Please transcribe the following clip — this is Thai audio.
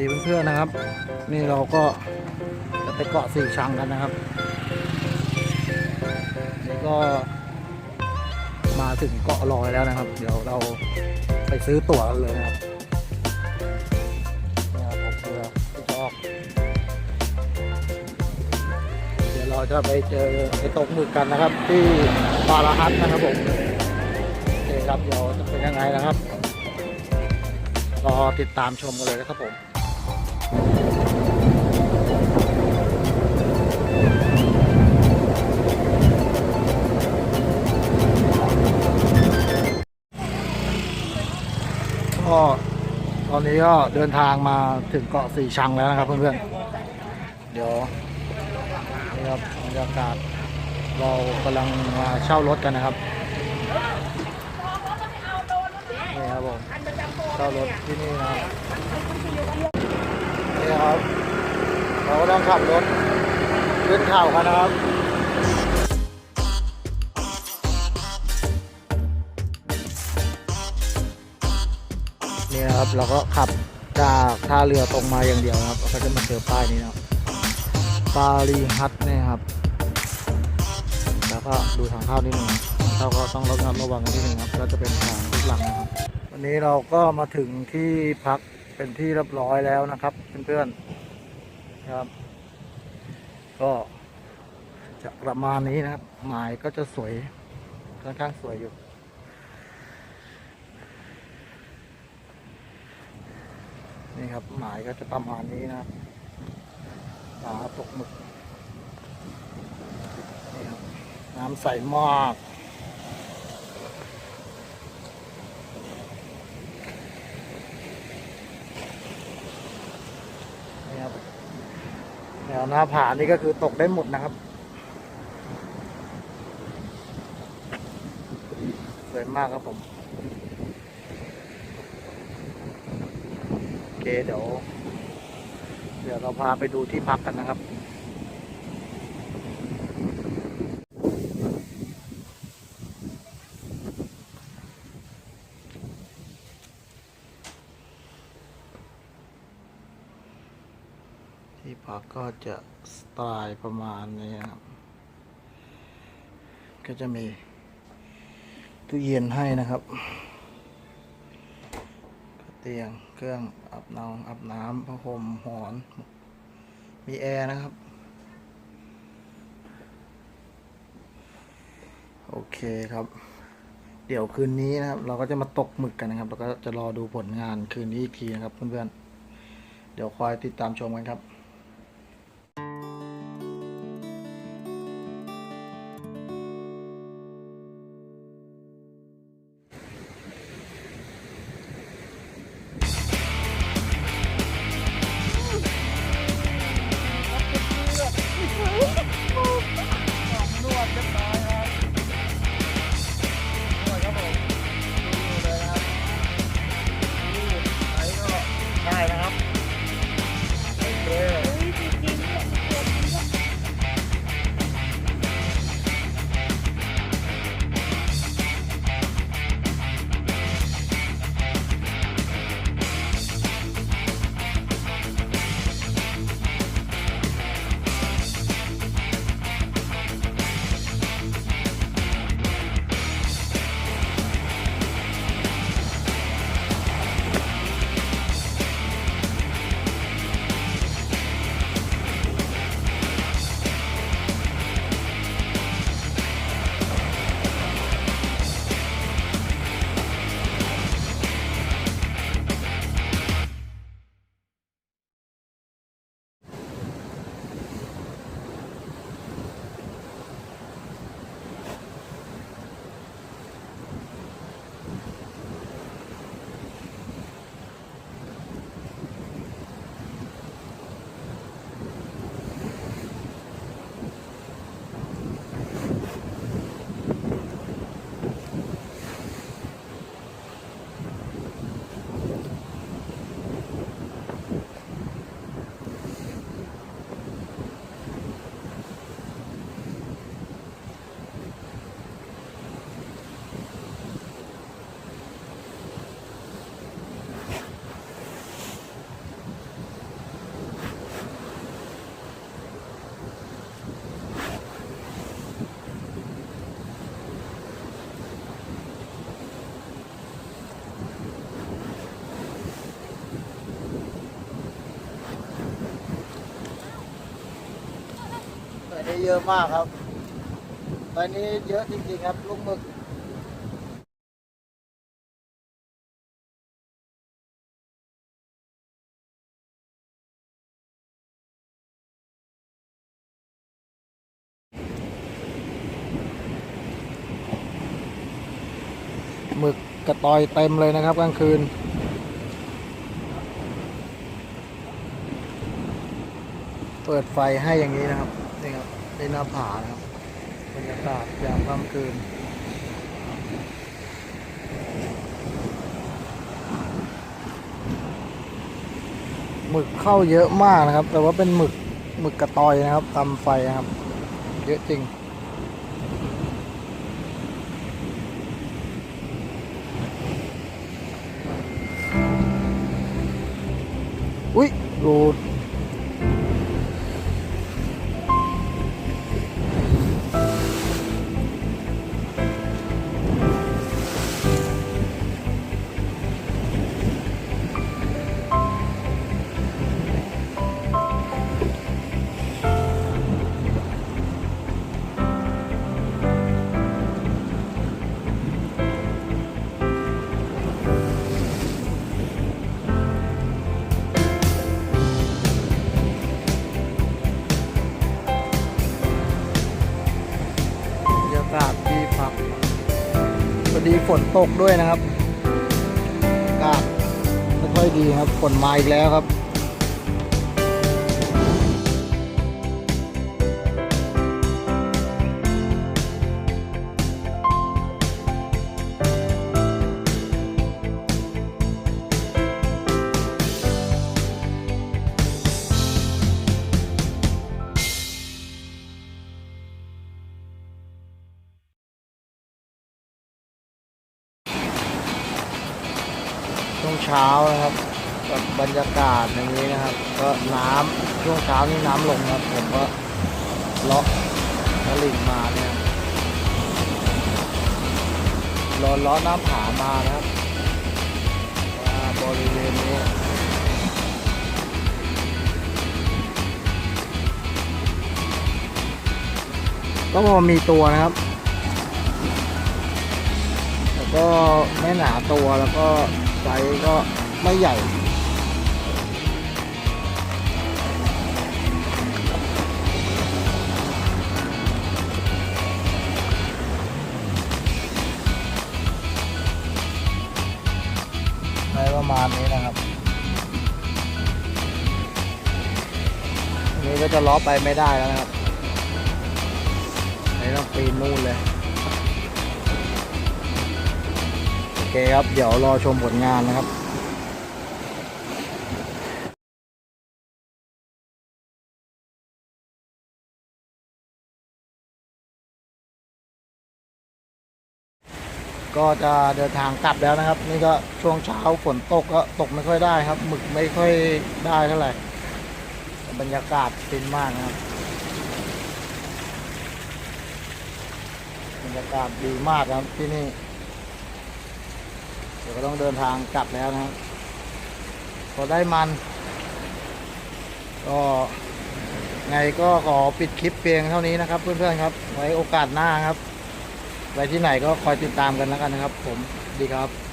ดีเพื่อนๆนะครับ นี่เราก็จะไปเกาะสี่ชังกันนะครับนี่ก็มาถึงเกาะลอยแล้วนะครับ เดี๋ยวเราไปซื้อตั๋วกันเลยนะครับนี่ครับผมเรือที่จะออกเดี๋ยวเราจะไปเจอไปตกหมึกกันนะครับ ที่บาราฮัทนะครับผมโอเคครับเดี๋ยวจะเป็นยังไงนะครับรอติดตามชมกันเลยนะครับผม อนนี้ก็เดินทางมาถึงเกาะสี่ชังแล้วนะครับเพื่อนๆ เดี๋ยวนี่ครับบรรยากาศเรากำลังมาเช่ารถกันนะครับนี่ครับผมเช่ารถที่นี่นะครับนี่ครับเราก็ต้องขับรถขึ้นเขากันนะครับ นี่นะครับเราก็ขับจากท่าเรือตรงมาอย่างเดียวนะครับก็จะมาเจอป้ายนี้นะครับปารีฮัทเนี่ยครับ แล้วก็ดูทางเข้านิดนึงทางเข้าก็ต้องระมัดระวังกันนิดนึงครับก็จะเป็นทางลูกหลังนะครับ วันนี้เราก็มาถึงที่พักเป็นที่เรียบร้อยแล้วนะครับเพื่อนๆครับ ก็จะประมาณนี้นะครับ หมายก็จะสวยค่อนข้างสวยอยู่ นี่ครับหมายก็จะประมาณนี้นะครับปลาตกหมึกนี่ครับน้ำใสมากนี่ครับแนวหน้าผานี่ก็คือตกได้หมดนะครับสวยมากครับผม โอ เคเดี๋ยว เดี๋ยวเราพาไปดูที่พักกันนะครับ ที่พักก็จะสไตล์ประมาณนี้ครับ ก็จะมีตู้เย็นให้นะครับ เตียงเครื่องอาบน้ำอาบน้ำผ้าห่มหอน มีแอร์นะครับ โอเคครับ เดี๋ยวคืนนี้นะครับ เราก็จะมาตกหมึกกันนะครับ แล้วก็จะรอดูผลงานคืนนี้อีกทีนะครับเพื่อนๆเดี๋ยวคอยติดตามชมกันครับ เยอะมากครับ ตอนนี้เยอะจริงๆครับลูกหมึกหมึกกระตอยเต็มเลยนะครับกลางคืน เปิดไฟให้อย่างนี้นะครับ นี่ครับเป็นหน้าผานะครับบรรยากาศยามค่ำคืนหมึกเข้าเยอะมากนะครับ แต่ว่าเป็นหมึกหมึกกระตอยนะครับตำไฟนะครับ เยอะจริง อุ้ยหลุด ฝนตกด้วยนะครับอากาศไม่ค่อยดีครับฝนมาอีกแล้วครับ เช้านะครับกับบรรยากาศอย่างนี้นะครับ ก็น้ำช่วงเช้านี่น้ำลงครับผมก็เลาะตลิ่งมาเนี่ยรอเลาะน้ำผามานะครับบริเวณนี้ก็พอมีตัวนะครับ แล้วก็ไม่หนาตัวแล้วก็ ไซส์ก็ไม่ใหญ่ในประมาณนี้นะครับ อันนี้ก็จะล้อไปไม่ได้แล้วนะครับนี่ต้องปีนนู่นเลย เคครับ เดี๋ยวรอชมผลงานนะครับก็จะเดินทางกลับแล้วนะครับ นี่ก็ช่วงเช้าฝนตกก็ตกไม่ค่อยได้ครับหมึกไม่ค่อยได้เท่าไหร่บรรยากาศฟินมากนะครับ บรรยากาศดีมากครับที่นี่ ดี๋ยวก็ต้องเดินทางกลับแล้วนะครับพอได้มัน ก็ไงก็ขอปิดคลิปเพียงเท่านี้นะครับ เพื่อนๆครับ ไว้โอกาสหน้าครับ ไปที่ไหนก็คอยติดตามกันแล้วกันนะครับ ผมดีครับ